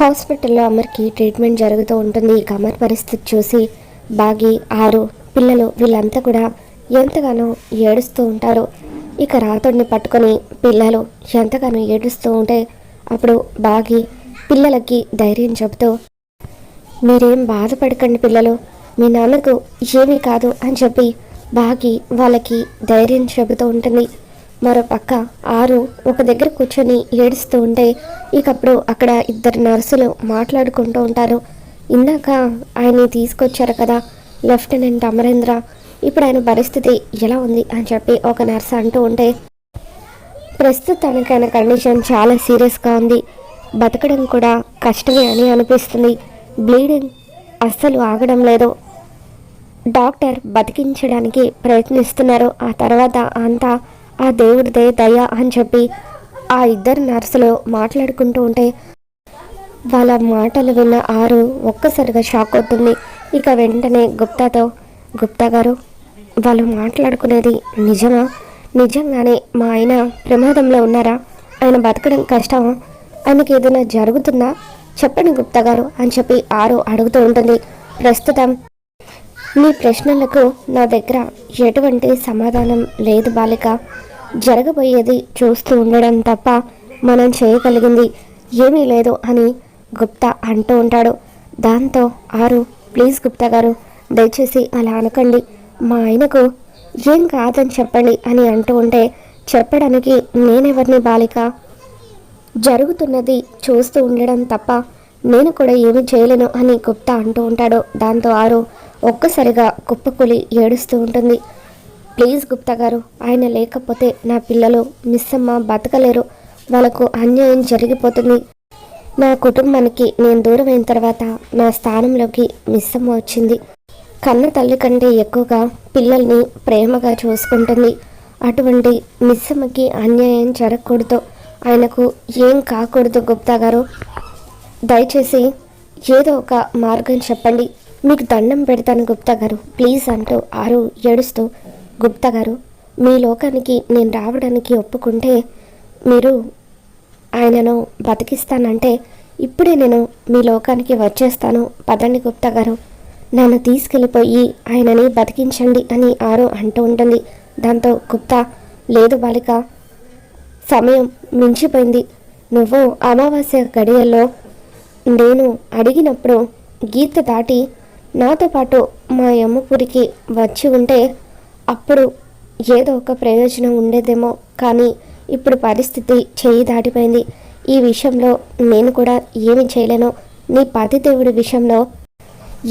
హాస్పిటల్లో అమర్కి ట్రీట్మెంట్ జరుగుతూ ఉంటుంది. ఇక అమర్ పరిస్థితి చూసి బాగి ఆరు పిల్లలు వీళ్ళంతా కూడా ఎంతగానో ఏడుస్తూ ఉంటారు. ఇక రాతుడిని పట్టుకొని పిల్లలు ఎంతగానో ఏడుస్తూ ఉంటే అప్పుడు బాగి పిల్లలకి ధైర్యం చెబుతూ మీరేం బాధపడకండి పిల్లలు. మీ నాన్నకు ఏమీ కాదు అని చెప్పి బాగి వాళ్ళకి ధైర్యం చెబుతూ ఉంటుంది. మరో పక్క ఆరు ఒక దగ్గర కూర్చొని ఏడుస్తూ ఉంటే ఇకప్పుడు అక్కడ ఇద్దరు నర్సులు మాట్లాడుకుంటూ ఉంటారు. ఇందాక ఆయన్ని తీసుకొచ్చారు కదా లెఫ్టినెంట్ అమరేంద్ర. ఇప్పుడు ఆయన పరిస్థితి ఎలా ఉంది అని చెప్పి ఒక నర్స్ అంటూ ఉంటే ప్రస్తుతానికి ఆయన కండిషన్ చాలా సీరియస్గా ఉంది. బతకడం కూడా కష్టమే అని అనిపిస్తుంది. బ్లీడింగ్ అస్సలు ఆగడం లేదు. డాక్టర్ బతికించడానికి ప్రయత్నిస్తున్నారు. ఆ తర్వాత అంతా ఆ దేవుడిదే దయ అని చెప్పి ఆ ఇద్దరు నర్సులు మాట్లాడుకుంటూ ఉంటే వాళ్ళ మాటలు విన్న ఆరు ఒక్కసారిగా షాక్ అవుతుంది. ఇక వెంటనే గుప్తాతో గుప్తా గారు వాళ్ళు మాట్లాడుకునేది నిజమా? నిజంగానే మా ఆయన ప్రమాదంలో ఉన్నారా? ఆయన బతకడం కష్టమా? ఆయనకి ఏదైనా జరుగుతుందా? చెప్పండి గుప్తా గారు అని చెప్పి ఆరు అడుగుతూ ఉంటుంది. ప్రస్తుతం నీ ప్రశ్నలకు నా దగ్గర ఎటువంటి సమాధానం లేదు బాలిక. జరగబోయేది చూస్తూ ఉండడం తప్ప మనం చేయగలిగింది ఏమీ లేదు అని గుప్తా అంటూ ఉంటాడు. దాంతో ఆరు ప్లీజ్ గుప్తా గారు దయచేసి అలా అనకండి. మా ఆయనకు ఏం కాదని చెప్పండి అని అంటూ ఉంటే చెప్పడానికి నేనెవరిని బాలిక? జరుగుతున్నది చూస్తూ ఉండడం తప్ప నేను కూడా ఏమీ చేయలేను అని గుప్తా అంటూ ఉంటాడు. దాంతో ఆరు ఒక్కసారిగా కుప్పకూలి ఏడుస్తూ ఉంటుంది. ప్లీజ్ గుప్తా గారు ఆయన లేకపోతే నా పిల్లలు మిస్సమ్మ బతకలేరు. వాళ్ళకు అన్యాయం జరిగిపోతుంది. నా కుటుంబానికి నేను దూరం అయిన తర్వాత నా స్థానంలోకి మిస్సమ్మ వచ్చింది. కన్న తల్లి కంటే ఎక్కువగా పిల్లల్ని ప్రేమగా చూసుకుంటుంది. అటువంటి మిస్సమ్మకి అన్యాయం జరగకూడదు. ఆయనకు ఏం కాకూడదు గుప్తా గారు. దయచేసి ఏదో ఒక మార్గం చెప్పండి. మీకు దండం పెడతాను గుప్తా గారు. ప్లీజ్ అంటూ ఆరు ఏడుస్తూ గుప్తా గారు మీ లోకానికి నేను రావడానికి ఒప్పుకుంటే మీరు ఆయనను బతికిస్తానంటే ఇప్పుడే నేను మీ లోకానికి వచ్చేస్తాను. పదండి గుప్తా గారు. నన్ను తీసుకెళ్ళిపోయి ఆయనని బతికించండి అని ఆరు అంటూ ఉంటుంది. దాంతో గుప్తా లేదు బాలిక సమయం మించిపోయింది. నువ్వు అమావాస్య గడియల్లో నేను అడిగినప్పుడు గీత దాటి నాతో పాటు మా యమ్మపురికి వచ్చి ఉంటే అప్పుడు ఏదో ఒక ప్రయోజనం ఉండేదేమో కానీ ఇప్పుడు పరిస్థితి చేయి దాటిపోయింది. ఈ విషయంలో నేను కూడా ఏమి చేయలేను. నీ పతిదేవుడి విషయంలో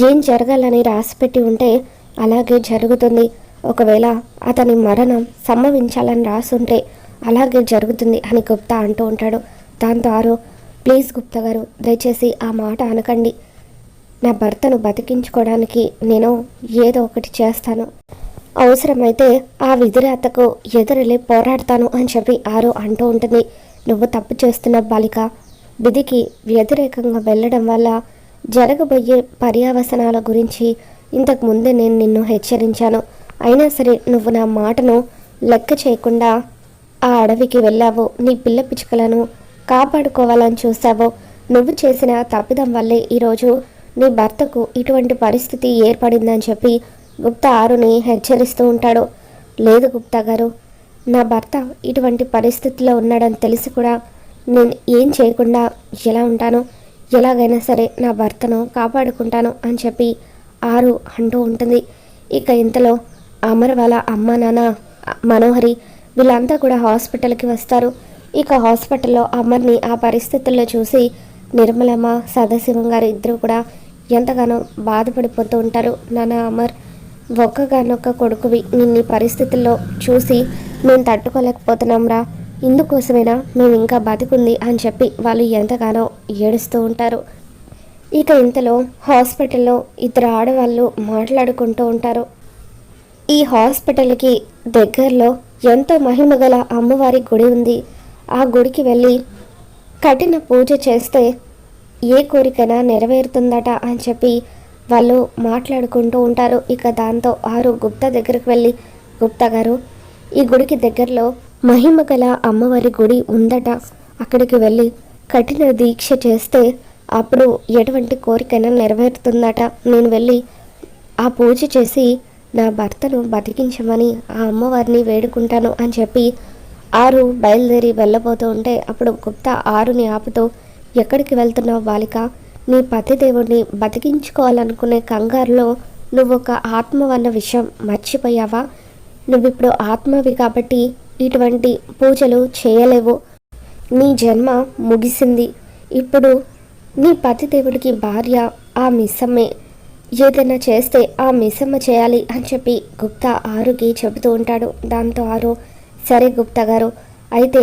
ఏం జరగాలని రాసిపెట్టి ఉంటే అలాగే జరుగుతుంది. ఒకవేళ అతని మరణం సంభవించాలని రాసుంటే అలాగే జరుగుతుంది అని గుప్తా అంటూ ఉంటాడు. దాంతో ఆరు ప్లీజ్ గుప్తా గారు దయచేసి ఆ మాట అనకండి. నా భర్తను బతికించుకోవడానికి నేను ఏదో ఒకటి చేస్తాను. అవసరమైతే ఆ విధిరాతకు ఎదురెళ్ళి పోరాడతాను అని చెప్పి ఆరు అంటూ ఉంటుంది. నువ్వు తప్పు చేస్తున్న బాలిక. విధికి వ్యతిరేకంగా వెళ్ళడం వల్ల జరగబోయే పర్యావసనాల గురించి ఇంతకు ముందే నేను నిన్ను హెచ్చరించాను. అయినా సరే నువ్వు నా మాటను లెక్క చేయకుండా ఆ అడవికి వెళ్ళావు. నీ పిల్ల పిచ్చుకలను కాపాడుకోవాలని చూసావు నువ్వు చేసిన తప్పిదం వల్లే ఈరోజు నీ భర్తకు ఇటువంటి పరిస్థితి ఏర్పడిందని చెప్పి గుప్తా ఆరుని హెచ్చరిస్తూ ఉంటాడు. లేదు గుప్తా గారు నా భర్త ఇటువంటి పరిస్థితిలో ఉన్నాడని తెలిసి కూడా నేను ఏం చేయకుండా ఎలా ఉంటాను? ఎలాగైనా సరే నా భర్తను కాపాడుకుంటాను అని చెప్పి ఆరు అంటూ ఉంటుంది. ఇక ఇంతలో అమర్ వాళ్ళ అమ్మ నాన్న మనోహరి వీళ్ళంతా కూడా హాస్పిటల్కి వస్తారు. ఇక హాస్పిటల్లో అమర్ని ఆ పరిస్థితుల్లో చూసి నిర్మలమ్మ సదాశివం గారు ఇద్దరు కూడా ఎంతగానో బాధపడిపోతూ ఉంటారు. నాన్న అమర్ ఒక్కగానొక్క కొడుకువి నిన్ను పరిస్థితుల్లో చూసి మేము తట్టుకోలేకపోతున్నాంరా. ఇందుకోసమైనా మేము ఇంకా బతికుంది అని చెప్పి వాళ్ళు ఎంతగానో ఏడుస్తూ ఉంటారు. ఇక ఇంతలో హాస్పిటల్లో ఇద్దరు ఆడవాళ్ళు మాట్లాడుకుంటూ ఉంటారు. ఈ హాస్పిటల్కి దగ్గరలో ఎంతో మహిమగల అమ్మవారి గుడి ఉంది. ఆ గుడికి వెళ్ళి కఠిన పూజ చేస్తే ఏ కోరికైనా నెరవేరుతుందట అని చెప్పి వాళ్ళు మాట్లాడుకుంటూ ఉంటారు. ఇక దాంతో ఆరు గుప్తా దగ్గరికి వెళ్ళి గుప్తా గారు ఈ గుడికి దగ్గరలో మహిమ గల అమ్మవారి గుడి ఉందట. అక్కడికి వెళ్ళి కఠిన దీక్ష చేస్తే అప్పుడు ఎటువంటి కోరికైనా నెరవేరుతుందట. నేను వెళ్ళి ఆ పూజ చేసి నా భర్తను బతికించమని ఆ అమ్మవారిని వేడుకుంటాను అని చెప్పి ఆరు బయలుదేరి వెళ్ళబోతూ ఉంటే అప్పుడు గుప్తా ఆరుని ఆపుతూ ఎక్కడికి వెళ్తున్నావు బాలిక? నీ పతిదేవుడిని బతికించుకోవాలనుకునే కంగారులో నువ్వు ఒక ఆత్మవన్న విషయం మర్చిపోయావా? నువ్విప్పుడు ఆత్మవి కాబట్టి ఇటువంటి పూజలు చేయలేవు. నీ జన్మ ముగిసింది. ఇప్పుడు నీ పతిదేవుడికి భార్య ఆ మిస్సమ్మే. ఏదైనా చేస్తే ఆ మిస్సమ్మ చేయాలి అని చెప్పి గుప్తా ఆరుకి చెబుతూ ఉంటాడు. దాంతో ఆరు సరే గుప్తా గారు అయితే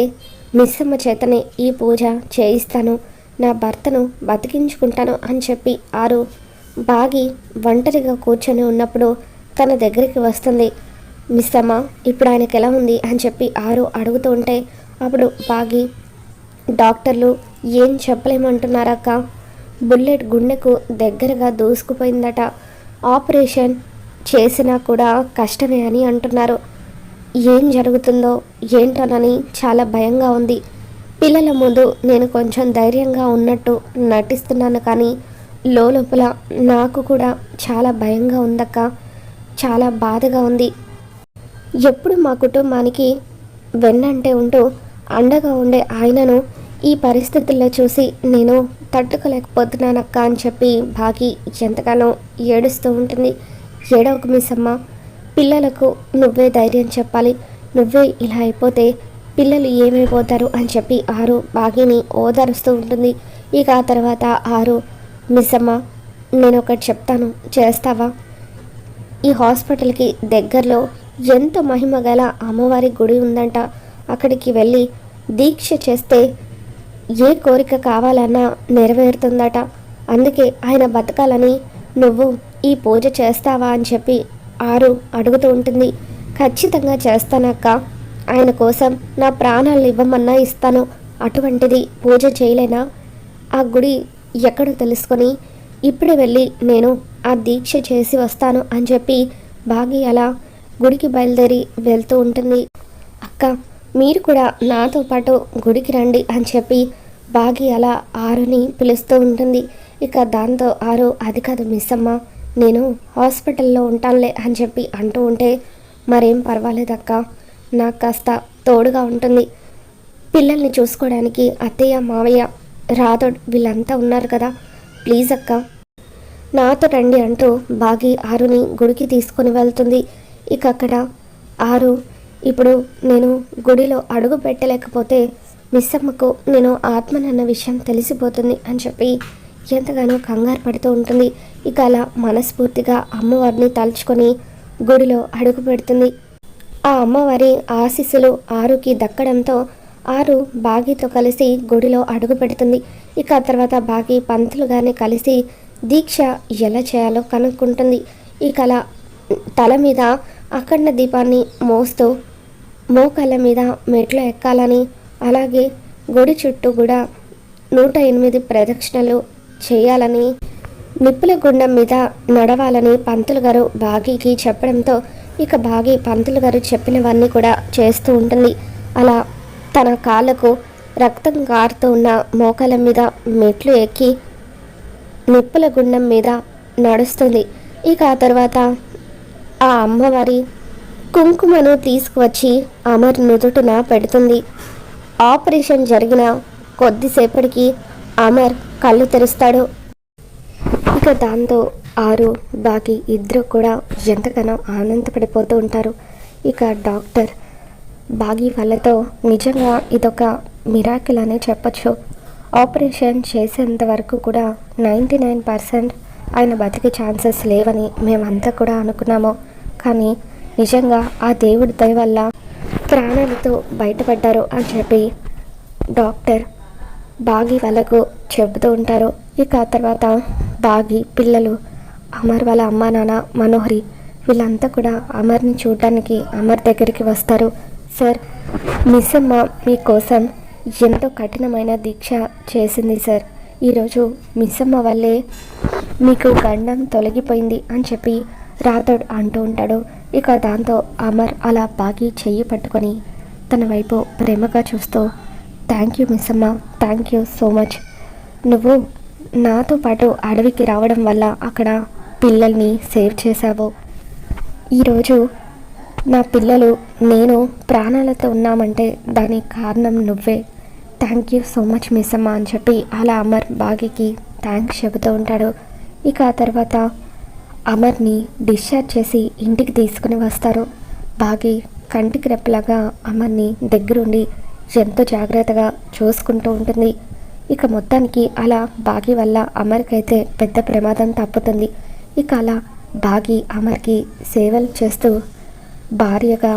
మిస్సమ్మ చేతనే ఈ పూజ చేయిస్తాను. నా భర్తను బతికించుకుంటాను అని చెప్పి ఆరు బాగి ఒంటరిగా కూర్చొని ఉన్నప్పుడు తన దగ్గరికి వస్తుంది. మిస్సమ్మ ఇప్పుడు ఆయనకి ఎలా ఉంది? అని చెప్పి ఆరు అడుగుతూ ఉంటే అప్పుడు బాగి డాక్టర్లు ఏం చెప్పలేమంటున్నారక్క బుల్లెట్ గుండెకు దగ్గరగా దూసుకుపోయిందట. ఆపరేషన్ చేసినా కూడా కష్టమే అని అంటున్నారు. ఏం జరుగుతుందో ఏంటోనని చాలా భయంగా ఉంది. పిల్లల ముందు నేను కొంచెం ధైర్యంగా ఉన్నట్టు నటిస్తున్నాను కానీ లోపల నాకు కూడా చాలా భయంగా ఉందక్క. చాలా బాధగా ఉంది. ఎప్పుడు మా కుటుంబానికి వెన్నంటే ఉంటూ అండగా ఉండే ఆయనను ఈ పరిస్థితుల్లో చూసి నేను తట్టుకోలేకపోతున్నానక్క అని చెప్పి భాగి ఎంతగానో ఏడుస్తూ ఉంటుంది. ఏడవకు మిస్సమ్మ పిల్లలకు నువ్వే ధైర్యం చెప్పాలి. నువ్వే ఇలా అయిపోతే పిల్లలు ఏమైపోతారు అని చెప్పి ఆరు బాగిని ఓదారుస్తూ ఉంటుంది. ఇక ఆ తర్వాత ఆరు మిస్సమ్మ నేను ఒకటి చెప్తాను చేస్తావా? ఈ హాస్పిటల్కి దగ్గరలో ఎంతో మహిమ గల అమ్మవారి గుడి ఉందంట. అక్కడికి వెళ్ళి దీక్ష చేస్తే ఏ కోరిక కావాలన్నా నెరవేరుతుందట. అందుకే ఆయన బతకాలని నువ్వు ఈ పూజ చేస్తావా అని చెప్పి ఆరు అడుగుతూ ఉంటుంది. ఖచ్చితంగా చేస్తానక్క. ఆయన కోసం నా ప్రాణాలు ఇవ్వమన్నా ఇస్తాను. అటువంటిది పూజ చేయలేనా? ఆ గుడి ఎక్కడో తెలుసుకొని ఇప్పుడే వెళ్ళి నేను ఆ దీక్ష చేసి వస్తాను అని చెప్పి బాగి అలా గుడికి బయలుదేరి వెళ్తూ ఉంటుంది. అక్క మీరు కూడా నాతో పాటు గుడికి రండి అని చెప్పి బాగి అలా ఆరుని పిలుస్తూ ఉంటుంది. ఇక దాంతో ఆరు అది కాదు మిస్ అమ్మ నేను హాస్పిటల్లో ఉంటానులే అని చెప్పి అంటూ ఉంటే మరేం పర్వాలేదక్క. నాకు కాస్త తోడుగా ఉంటుంది. పిల్లల్ని చూసుకోవడానికి అత్తయ్య మావయ్య రాధోడ్ వీళ్ళంతా ఉన్నారు కదా. ప్లీజ్ అక్క. నాతో రండి అంటూ బాగి ఆరుని గుడికి తీసుకొని వెళ్తుంది. ఇక అక్కడ ఆరు ఇప్పుడు నేను గుడిలో అడుగు పెట్టలేకపోతే మిస్సమ్మకు నేను ఆత్మనన్న విషయం తెలిసిపోతుంది అని చెప్పి ఎంతగానో కంగారు పడుతూ ఉంటుంది. ఇక అలా మనస్ఫూర్తిగా అమ్మవారిని తలుచుకొని గుడిలో అడుగు పెడుతుంది. ఆ అమ్మవారి ఆశీస్సులు ఆరుకి దక్కడంతో ఆరు బాగితో కలిసి గుడిలో అడుగు పెడుతుంది. ఇక తర్వాత బాగి పంతులుగానే కలిసి దీక్ష ఎలా చేయాలో కనుక్కుంటుంది. ఇక అలా తల మీద అఖండ దీపాన్ని మోస్తూ మోకాళ్ళ మీద మెట్లు ఎక్కాలని అలాగే గుడి చుట్టూ కూడా నూట ఎనిమిది ప్రదక్షిణలు చేయాలని నిప్పుల గుండం మీద నడవాలని పంతులు గారు బాగీకి చెప్పడంతో ఇక బాగి పంతులు గారు చెప్పినవన్నీ కూడా చేస్తూ ఉంటుంది. అలా తన కాళ్ళకు రక్తం కారుతూ ఉన్న మోకాల మీద మెట్లు ఎక్కి నిప్పుల గుండం మీద నడుస్తుంది. ఇక ఆ తర్వాత ఆ అమ్మవారి కుంకుమను తీసుకువచ్చి అమర్ నుదుటున పెడుతుంది. ఆపరేషన్ జరిగిన కొద్దిసేపటికి అమర్ కళ్ళు తెరుస్తాడు. ఇక దాంతో ఆరు బాకి ఇద్దరు కూడా ఎంతగానో ఆనందపడిపోతూ ఉంటారు. ఇక డాక్టర్ బాగి వాళ్ళతో నిజంగా ఇదొక మిరాకిల్ అనే చెప్పచ్చు. ఆపరేషన్ చేసేంత వరకు కూడా నైంటీ నైన్ పర్సెంట్ ఆయన బతికే ఛాన్సెస్ లేవని మేమంతా కూడా అనుకున్నాము. కానీ నిజంగా ఆ దేవుడి దయ వల్ల ప్రాణాలతో బయటపడ్డారు అని చెప్పి డాక్టర్ బాగి వాళ్ళకు చెబుతూ ఉంటారు. ఇక తర్వాత బాగి పిల్లలు అమర్ వాళ్ళ అమ్మ నాన్న మనోహరి వీళ్ళంతా కూడా అమర్ని చూడడానికి అమర్ దగ్గరికి వస్తారు. సార్ మిస్ అమ్మ మీకోసం ఎంతో కఠినమైన దీక్ష చేసింది సార్. ఈరోజు మిస్ అమ్మ వల్లే మీకు గండం తొలగిపోయింది అని చెప్పి రాథోడ్ అంటూ ఉంటాడు. ఇక దాంతో అమర్ అలా బాగి చెయ్యి పట్టుకొని తన వైపు ప్రేమగా చూస్తూ థ్యాంక్ యూ మిస్ అమ్మ థ్యాంక్ యూ సో మచ్ నువ్వు నాతో పాటు అడవికి రావడం వల్ల అక్కడ పిల్లల్ని సేవ్ చేశావు. ఈరోజు నా పిల్లలు నేను ప్రాణాలతో ఉన్నామంటే దానికి కారణం నువ్వే. Thank you so much miss అమ్మ అని చెప్పి అలా అమర్ బాగికి థ్యాంక్స్ చెబుతూ ఉంటాడు. ఇక ఆ తర్వాత అమర్ని డిశ్చార్జ్ చేసి ఇంటికి తీసుకుని వస్తారు. బాగి కంటికి రెప్పలాగా అమర్ని దగ్గరుండి ఎంతో జాగ్రత్తగా చూసుకుంటూ ఉంటుంది. ఇక మొత్తానికి అలా బాగి వల్ల అమర్కైతే పెద్ద ప్రమాదం తప్పుతుంది. ఇక అలా బాగి అమర్కి సేవలు చేస్తూ భార్యగా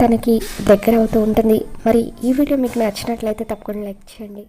తనకి దగ్గర అవుతూ ఉంటుంది. మరి ఈ వీడియో మీకు నచ్చినట్లయితే తప్పకుండా లైక్ చేయండి.